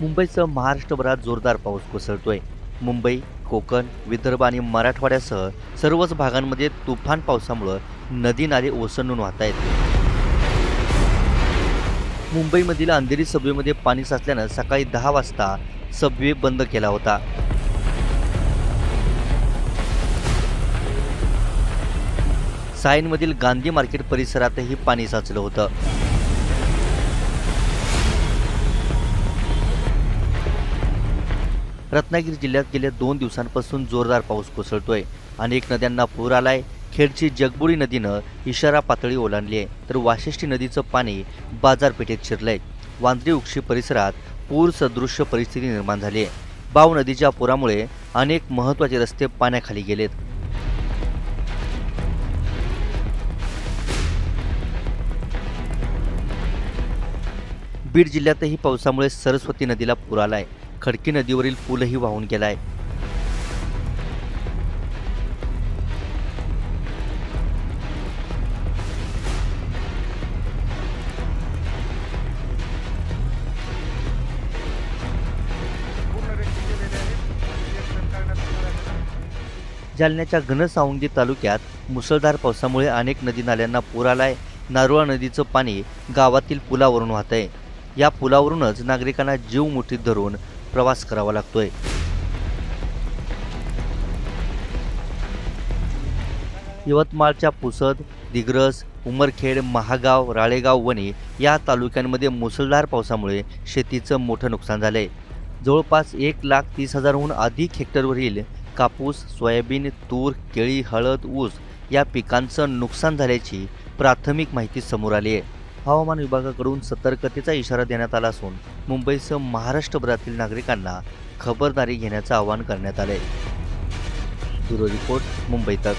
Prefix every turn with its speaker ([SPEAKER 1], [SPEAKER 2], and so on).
[SPEAKER 1] मुंबईसह महाराष्ट्रभरात जोरदार पाऊस कोसळतोय. मुंबई कोकण विदर्भ आणि मराठवाड्यासह सर्वच भागांमध्ये तुफान पावसामुळं नदी नाले ओसंडून वाहत आहेत मुंबईमधील अंधेरी सबवेमध्ये पाणी साचल्यानं सकाळी दहा वाजता सबवे बंद केला होता. सायनमधील गांधी मार्केट परिसरातही पाणी साचलं होतं. रत्नागिरी जिल्ह्यात गेल्या दोन दिवसांपासून जोरदार पाऊस कोसळतोय. अनेक नद्यांना पूर आलाय. खेडची जगबुडी नदीनं इशारा पातळी ओलांडली आहे. तर वाशिष्ठी नदीचं पाणी बाजारपेठेत शिरलंय. वांद्री उक्षी परिसरात पूर सदृश्य परिस्थिती निर्माण झाली आहे. बाव नदीच्या पुरामुळे अनेक महत्त्वाचे रस्ते पाण्याखाली गेलेत. बीड जिल्ह्यातही पावसामुळे सरस्वती नदीला पूर आलाय. खडकी नदीवरील पूलही वाहून गेलाय. जालन्याच्या घनसावंगी तालुक्यात मुसळधार पावसामुळे अनेक नदी नाल्यांना पूर आलाय. नारुळा नदीचं पाणी गावातील पुलावरून वाहत आहे या पुलावरूनच नागरिकांना जीव मुठीत धरून प्रवास करावा लागतोय. यवतमाळच्या पुसद दिग्रस उमरखेड महागाव राळेगाव वणी या तालुक्यांमध्ये मुसळधार पावसामुळे शेतीचं मोठं नुकसान झालंय. जवळपास एक लाख तीस हजारहून अधिक हेक्टरवरील कापूस सोयाबीन तूर केळी हळद ऊस या पिकांचं नुकसान झाल्याची प्राथमिक माहिती समोर आली आहे. हवामान विभागाकडून सतर्कतेचा इशारा देण्यात आला असून मुंबईसह महाराष्ट्रभरातील नागरिकांना खबरदारी घेण्याचं आवाहन करण्यात आलं आहे ब्युरो रिपोर्ट मुंबई तक.